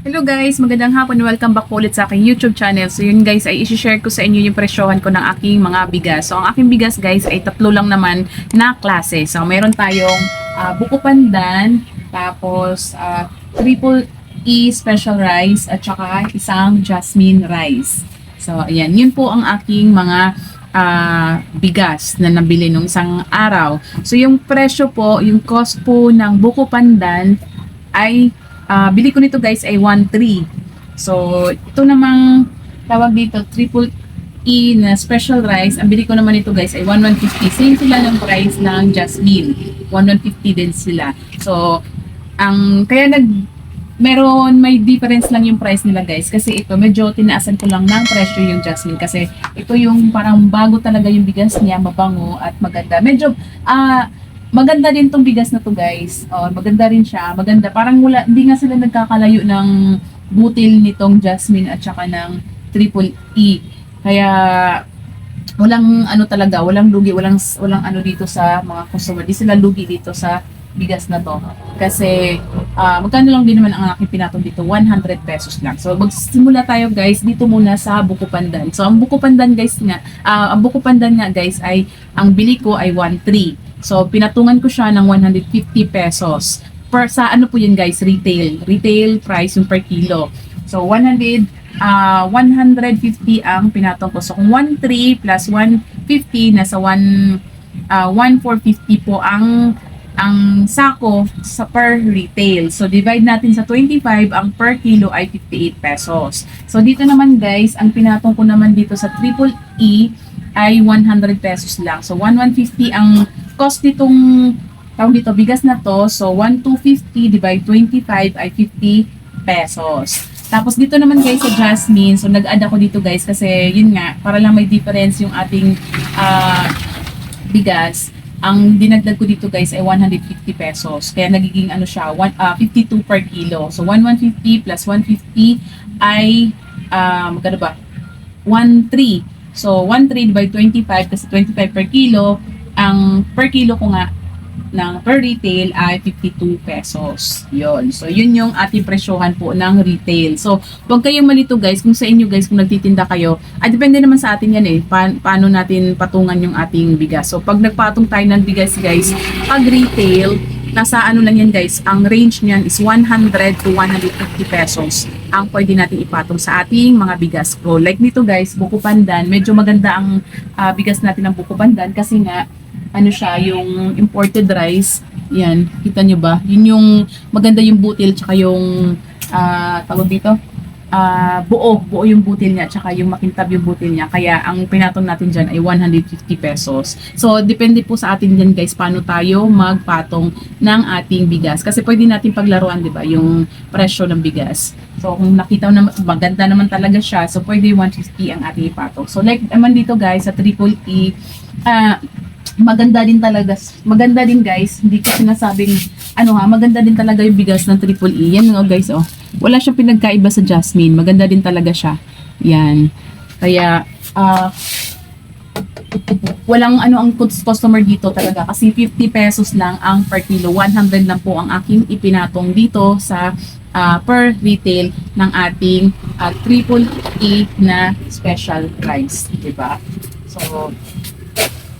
Hello guys, magandang hapon. Welcome back ulit sa aking YouTube channel. So yun guys, ay isi-share ko sa inyo yung presyohan ko ng aking mga bigas. So ang aking bigas guys ay tatlo lang naman na klase. So meron tayong ah, buko pandan, tapos ah, triple E special rice, at saka isang jasmine rice. So ayan, yun po ang aking mga ah, bigas na nabili nung isang araw. So yung presyo po, yung cost po ng buko pandan ay Ah, bili ko nito guys ay 1.3. So, ito namang tawag dito, triple E na special rice. Ang bili ko naman ito guys ay 1.150. Same sila ng price ng Jasmine. 1.150 din sila. So, ang kaya nag meron may difference lang yung price nila guys kasi ito medyo tinaasan ko lang ng presyo yung Jasmine kasi ito yung parang bago talaga yung bigas niya mabango at maganda medyo ah maganda din tong bigas na to guys oh, maganda rin siya maganda parang wala hindi nga sila nagkakalayo ng butil nitong Jasmine at saka ng triple E kaya walang ano talaga walang lugi walang walang ano dito sa mga customer di sila lugi dito sa bigas na to. Kasi, ah magkano lang din naman ang aking pinatong dito? 100 pesos lang. So, magsimula tayo guys dito muna sa buko pandan. So, ang buko pandan guys nga, ah, ang buko pandan nga guys ay, ang bili ko ay 1.3. So, pinatungan ko siya ng 150 pesos. Per, sa ano po yun guys? Retail. Retail price yung per kilo. So, 100 ah 150 ang pinatong ko. So, kung 1.3 plus 150, nasa 1, ah 1,450 po ang ang sako sa per retail. So, divide natin sa 25, ang per kilo ay 58 pesos. So, dito naman guys, ang pinatong ko naman dito sa triple E ay 100 pesos lang. So, 1,150 ang cost nitong tawag dito, bigas na to. So, 1,250 divide 25 ay 50 pesos. Tapos dito naman guys sa Jasmine, so nag-add ako dito guys kasi yun nga, para lang may difference yung ating ah, bigas ang dinagdag ko dito guys ay 150 pesos. Kaya nagiging ano siya, one, ah, 52 per kilo. So 1150 plus 150 ay um, magkano ba? 13. So 13 by 25 kasi 25 per kilo. Ang per kilo ko nga ng per retail ay 52 pesos. Yon. So, yun yung ating presyohan po ng retail. So, huwag kayong malito guys, kung sa inyo guys, kung nagtitinda kayo, ah, depende naman sa atin yan eh, pa- paano natin patungan yung ating bigas. So, pag nagpatong tayo ng bigas guys, pag retail, nasa ano lang yan guys, ang range niyan is 100 to 150 pesos ang pwede natin ipatong sa ating mga bigas ko. Like nito guys, buko pandan, medyo maganda ang ah, bigas natin ng buko pandan kasi nga ano siya, yung imported rice. Yan, kita nyo ba? Yun yung maganda yung butil tsaka yung ah tawag dito, ah buo, buo yung butil niya tsaka yung makintab yung butil niya. Kaya ang pinatong natin dyan ay 150 pesos. So, depende po sa atin yan guys, paano tayo magpatong ng ating bigas. Kasi pwede natin paglaruan, di ba, yung presyo ng bigas. So, kung nakita na maganda naman talaga siya, so pwede 150 ang ating ipatong. So, like naman dito guys, sa triple E, ah maganda din talaga. Maganda din guys. Hindi ko sinasabing, ano ha, maganda din talaga yung bigas ng triple E. Yan nga guys, oh. Wala siyang pinagkaiba sa Jasmine. Maganda din talaga siya. Yan. Kaya, ah, walang ano ang cus- customer dito talaga kasi 50 pesos lang ang per kilo 100 lang po ang aking ipinatong dito sa ah, per retail ng ating ah, triple E na special rice di ba so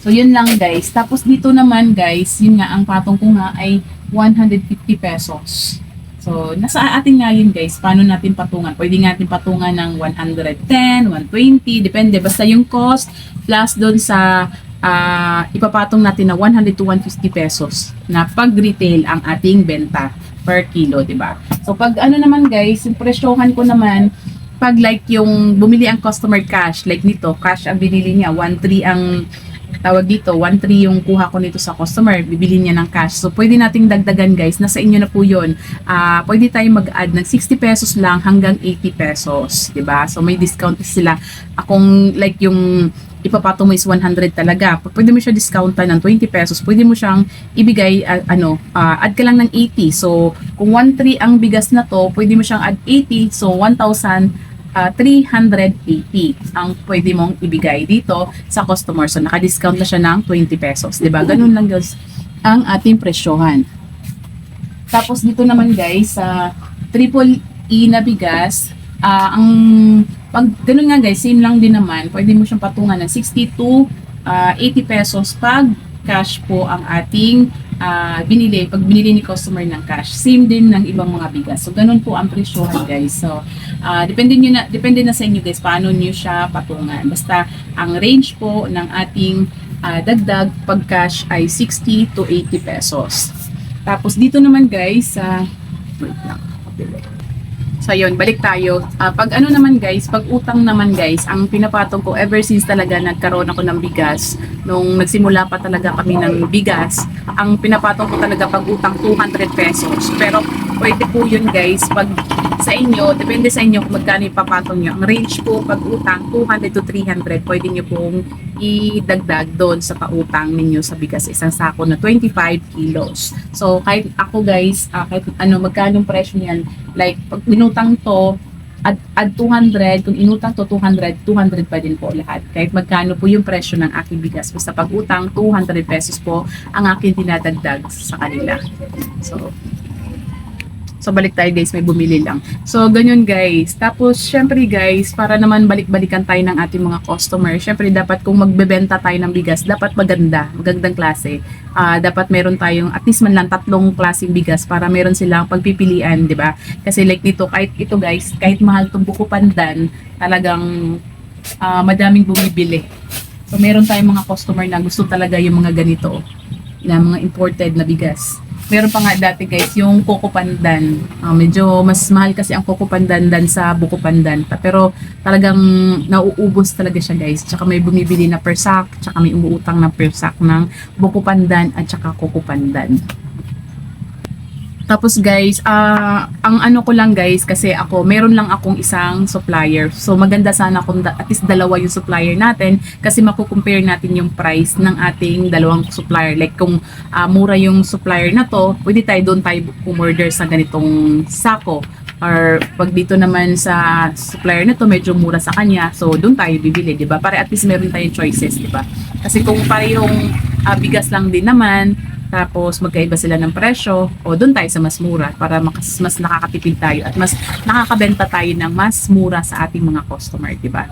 So, yun lang guys. Tapos dito naman guys, yun nga, ang patong ko nga ay 150 pesos. So, nasa atin nga yun guys, paano natin patungan. Pwede natin patungan ng 110, 120, depende. Basta yung cost plus doon sa ah, ipapatong natin na 100 to 150 pesos na pag-retail ang ating benta per kilo, di ba? So, pag ano naman guys, yung presyohan ko naman, pag like yung bumili ang customer cash, like nito, cash ang binili niya, 1.3 ang tawag dito, 1.3 yung kuha ko nito sa customer, bibili niya ng cash. So, pwede nating dagdagan guys, nasa inyo na po yun. Ah, pwede tayo mag-add ng 60 pesos lang hanggang 80 pesos, ba So, may discount sila. Akong like yung ipapatong mo is 100 talaga. Pwede mo siya discountan ng 20 pesos. Pwede mo siyang ibigay, ah, ano, ah, add ka lang ng 80. So, kung 1.3 ang bigas na to, pwede mo siyang add 80. So, 1,000 ah, 380 ang pwede mong ibigay dito sa customer. So, naka-discount na siya ng 20 pesos. ba Ganun lang guys ang ating presyohan. Tapos dito naman guys, sa triple E na bigas. Ah, ang pag ganun nga guys, same lang din naman. Pwede mo siyang patungan ng 60 to ah, 80 pesos pag cash po ang ating ah, binili. Pag binili ni customer ng cash, same din ng ibang mga bigas. So ganun po ang presyohan guys. So ah, depende niyo na depende na sa inyo guys paano niyo siya patungan. Basta ang range po ng ating ah, dagdag pag cash ay 60 to 80 pesos. Tapos dito naman guys sa wait lang. kapili. So yun, balik tayo. Ah, pag ano naman guys, pag utang naman guys, ang pinapatong ko ever since talaga nagkaroon ako ng bigas, nung nagsimula pa talaga kami ng bigas, ang pinapatong ko talaga pag utang 200 pesos. Pero pwede po yun guys, pag sa inyo, depende sa inyo kung magkano ipapatong nyo. Ang range po pag utang 200 to 300, pwede nyo pong idagdag doon sa pautang ninyo sa bigas isang sako na 25 kilos. So kahit ako guys, ah, kahit ano magkano presyo niyan, like pag inutang to add, add 200, kung inutang to 200, 200 pa din po lahat. Kahit magkano po yung presyo ng aking bigas. Basta pag utang, 200 pesos po ang aking dinadagdag sa kanila. So, So balik tayo guys, may bumili lang. So ganyan guys. Tapos syempre guys, para naman balik-balikan tayo ng ating mga customer, syempre dapat kung magbebenta tayo ng bigas, dapat maganda, magandang klase. Ah, dapat meron tayong at least man lang tatlong klaseng bigas para meron silang pagpipilian, 'di ba? Kasi like nito, kahit ito guys, kahit mahal tong buko pandan, talagang ah, madaming bumibili. So meron tayong mga customer na gusto talaga yung mga ganito na mga imported na bigas. Meron pa nga dati guys, yung Coco Pandan. Ah, medyo mas mahal kasi ang Coco Pandan dan sa Buko Pandan. Pa- Pero talagang nauubos talaga siya guys. Tsaka may bumibili na per sack, tsaka may umuutang na per sack ng Buko Pandan at tsaka Coco Pandan. Tapos guys, ah ang ano ko lang guys, kasi ako, meron lang akong isang supplier. So maganda sana kung da- at least dalawa yung supplier natin kasi makukompare natin yung price ng ating dalawang supplier. Like kung ah, mura yung supplier na to, pwede tayo doon tayo umorder sa ganitong sako. Or pag dito naman sa supplier na to, medyo mura sa kanya. So doon tayo bibili, di ba? Para at least meron tayong choices, di ba? Kasi kung parehong ah, bigas lang din naman, tapos magkaiba sila ng presyo o doon tayo sa mas mura para makas, mas nakakatipid tayo at mas nakakabenta tayo ng mas mura sa ating mga customer, di ba?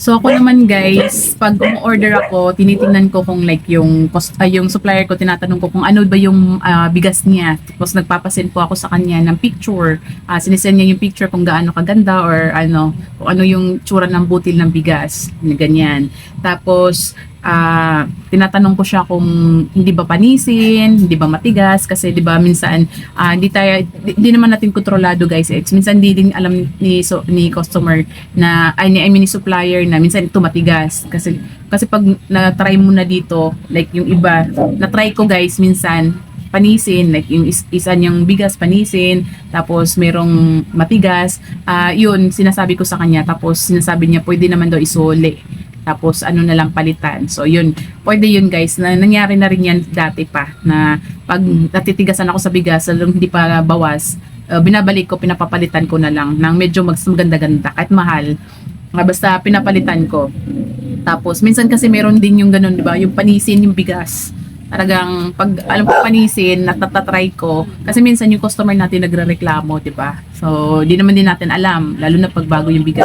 So ako naman guys, pag order ako, tinitingnan ko kung like yung ay, yung supplier ko tinatanong ko kung ano ba yung ah, bigas niya. Tapos nagpapasend po ako sa kanya ng picture. Uh, sinisend niya yung picture kung gaano kaganda or ano, kung ano yung tsura ng butil ng bigas, ganyan. Tapos ah tinatanong ko siya kung hindi ba panisin, hindi ba matigas kasi 'di ba minsan ah, hindi tayo di, di naman natin kontrolado guys. Eh. Minsan di din alam ni so, ni customer na ay ni I mean ni supplier na minsan ito matigas kasi kasi pag na-try mo na dito like yung iba na-try ko guys minsan panisin like yung is, isa niyang bigas panisin tapos merong matigas ah yun sinasabi ko sa kanya tapos sinasabi niya pwede naman daw isole tapos ano na lang palitan. So yun, pwede yun guys. Na, nangyari na rin yan dati pa na pag natitigasan ako sa bigas, lalong hindi pa bawas, uh, binabalik ko, pinapapalitan ko na lang ng medyo mas maganda-ganda kahit mahal. Uh, basta pinapalitan ko. Tapos minsan kasi meron din yung ganun, 'di ba? Yung panisin yung bigas. Talagang pag alam ko panisin, natatatry ko kasi minsan yung customer natin nagrereklamo, 'di ba? So, di naman din natin alam, lalo na pag bago yung bigas.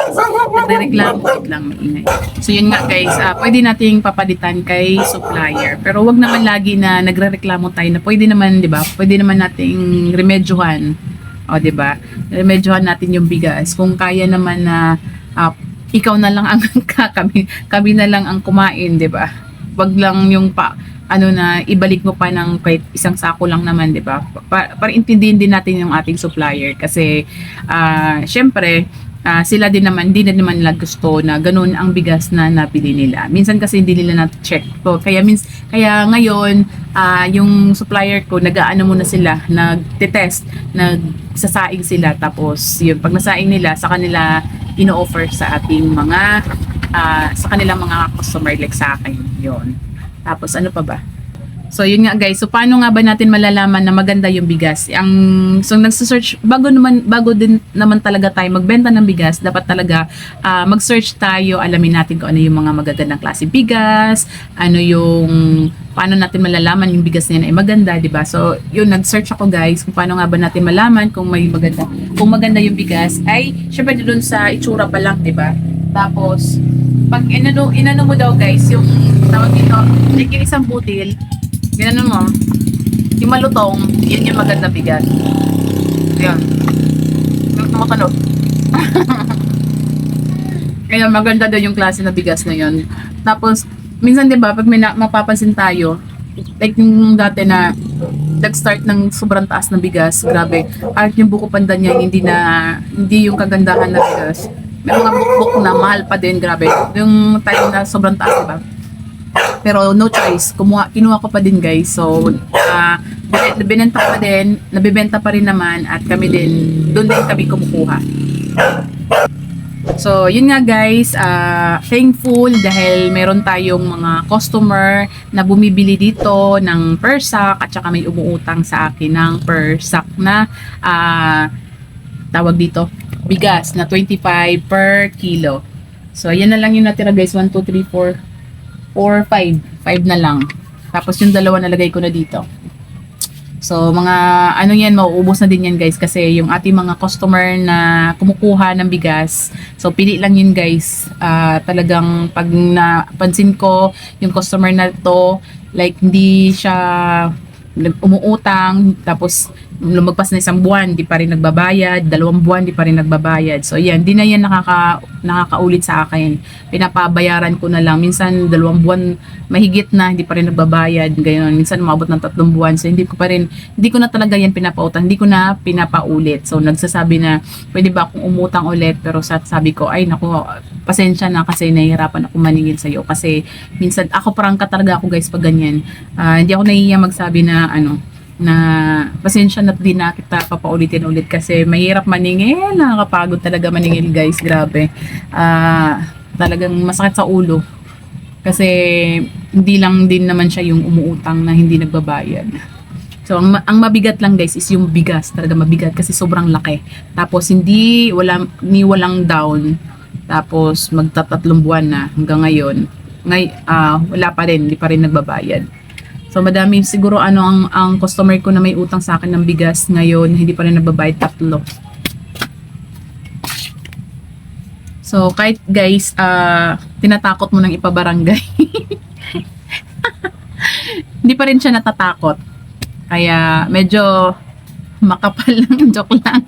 Nagrereklamo, lang maingay. So, yun nga guys, ah, pwede nating papalitan kay supplier. Pero wag naman lagi na nagrereklamo tayo na pwede naman, 'di ba? Pwede naman nating remedyohan. O, 'di ba? Remedyohan natin yung bigas. Kung kaya naman na ah, ikaw na lang ang kami kami na lang ang kumain, 'di ba? Wag lang yung pa ano na ibalik mo pa ng kahit isang sako lang naman, 'di ba? Pa, para intindihin din natin yung ating supplier kasi ah syempre ah, sila din naman hindi na naman nila gusto na ganun ang bigas na nabili nila. Minsan kasi hindi nila na-check. So, kaya means kaya ngayon ah, yung supplier ko nag-aano muna sila, nagte-test, nagsasaing sila tapos yun pag nasaing nila sa kanila ino-offer sa ating mga ah, sa kanilang mga customer like sa akin. Yun. Tapos ano pa ba? So yun nga guys, so paano nga ba natin malalaman na maganda yung bigas? Ang so nagse-search bago naman bago din naman talaga tayo magbenta ng bigas, dapat talaga ah, mag-search tayo, alamin natin kung ano yung mga magagandang klase bigas, ano yung paano natin malalaman yung bigas niya ay maganda, 'di ba? So yun nag-search ako guys kung paano nga ba natin malaman kung may maganda kung maganda yung bigas ay syempre doon sa itsura pa lang, 'di ba? Tapos pag inano inano mo daw guys yung tawag dito, like yung isang butil, Ganun mo. Yung malutong, yun yung maganda bigat. Yan. Yung tumatalo. Kaya maganda daw yung klase na bigas na yun. Tapos, minsan 'di ba pag may na, mapapansin tayo, like yung dati na nag-start ng sobrang taas na bigas, grabe. Kahit yung buko pandan niya, hindi na, hindi yung kagandahan na bigas. May mga bukbuk na mahal pa din, grabe. Yung time na sobrang taas, diba? Pero no choice, kumuha, kinuha ko pa din guys. So, uh, binenta pa din, nabibenta pa rin naman at kami din, doon din kami kumukuha. So, yun nga guys, uh, thankful dahil meron tayong mga customer na bumibili dito ng per at saka may umuutang sa akin ng per na uh, tawag dito, bigas na 25 per kilo. So, ayan na lang yung natira guys, 1, 2, 3, 4, 4, 5. 5 na lang. Tapos yung dalawa nalagay ko na dito. So, mga ano yan, mauubos na din yan guys kasi yung ating mga customer na kumukuha ng bigas. So, pili lang yun guys. Ah, talagang pag napansin ko yung customer na to, like hindi siya umuutang, tapos lumagpas na isang buwan, di pa rin nagbabayad, dalawang buwan, di pa rin nagbabayad. So, yan, di na yan nakaka, nakakaulit sa akin. Pinapabayaran ko na lang. Minsan, dalawang buwan, mahigit na, hindi pa rin nagbabayad. Gayon. Minsan, umabot ng tatlong buwan. So, hindi ko pa rin, hindi ko na talaga yan pinapautang. Hindi ko na pinapaulit. So, nagsasabi na, pwede ba akong umutang ulit? Pero sa sabi ko, ay, naku, pasensya na kasi nahihirapan ako maningil sa'yo. Kasi, minsan, ako parang talaga ako guys pag ganyan. Ah, hindi ako nahihiya magsabi na, ano, na pasensya na din na kita papaulitin ulit kasi mahirap maningil, nakakapagod talaga maningil guys, grabe. Ah, talagang masakit sa ulo. Kasi hindi lang din naman siya yung umuutang na hindi nagbabayad. So, ang, ang mabigat lang guys is yung bigas. Talaga mabigat kasi sobrang laki. Tapos, hindi, wala, ni walang down. Tapos, magtatatlong buwan na hanggang ngayon. Ngay, ah, wala pa rin, hindi pa rin nagbabayad. So madami siguro ano ang ang customer ko na may utang sa akin ng bigas ngayon, hindi pa rin nagbabayad tatlo. So kahit guys, ah tinatakot mo nang ipabarangay. hindi pa rin siya natatakot. Kaya medyo makapal lang, joke lang.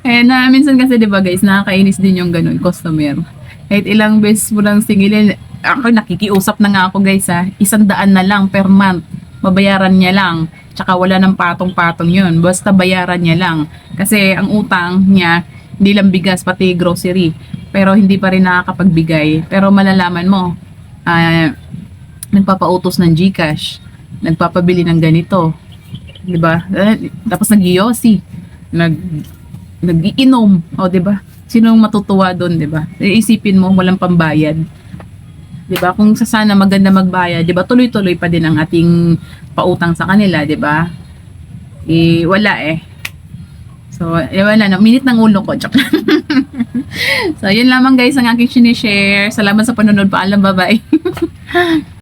Kaya na minsan kasi 'di ba guys, nakakainis din yung ganun customer. Kahit ilang beses mo lang singilin, ako nakikiusap na nga ako guys ha, isang daan na lang per month. Babayaran niya lang. Tsaka wala ng patong-patong yun. Basta bayaran niya lang. Kasi ang utang niya, hindi lang bigas, pati grocery. Pero hindi pa rin nakakapagbigay. Pero malalaman mo, ah, nagpapautos ng Gcash. Nagpapabili ng ganito. 'Di ba? Eh, Tapos nag nag nag-iinom, o 'di ba? Sinong matutuwa doon, 'di ba? Iisipin mo walang pambayad. 'Di ba? Kung sa sana maganda magbayad, 'di ba? Tuloy-tuloy pa din ang ating pautang sa kanila, 'di ba? Eh wala eh. So, eh, wala na. Minute ng ulo ko. Joke so, yun lamang guys ang aking sinishare. Salamat sa panonood. Paalam. Bye-bye.